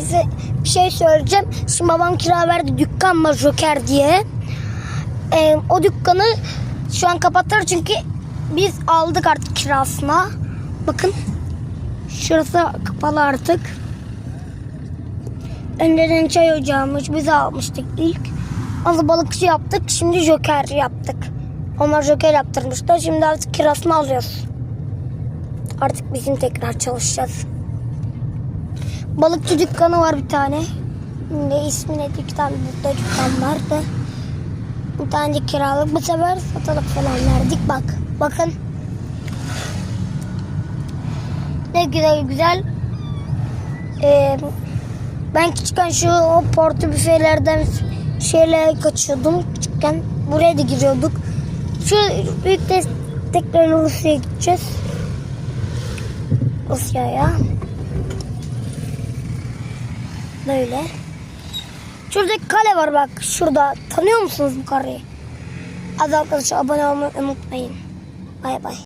şey, bir şey söyleyeceğim. Şimdi babam kira verdi dükkan var Joker diye. Ee, o dükkanı şu an kapattılar çünkü biz aldık artık kirasına. Bakın şurası kapalı artık. Önceden çay ocağıymış biz almıştık ilk. Az balıkçı yaptık şimdi Joker yaptık. Onlar Joker yaptırmışlar şimdi artık kirasını alıyoruz. Artık bizim tekrar çalışacağız. Balıkçı dükkanı var bir tane. Ne ismi neydi? İki tane burada dükkan vardı. Bir tane kiralık. Bu sefer satılık falan verdik. Bak. Bakın. Ne güzel güzel. Ee, ben küçükken şu o portu büfelerden şeyle kaçıyordum. Küçükken buraya da giriyorduk. Şu büyük desteklerle Rusya'ya gideceğiz. Rusya'ya. Böyle. Şuradaki kale var bak şurada. Tanıyor musunuz bu kareyi? Hadi arkadaşlar abone olmayı unutmayın. Bay bay.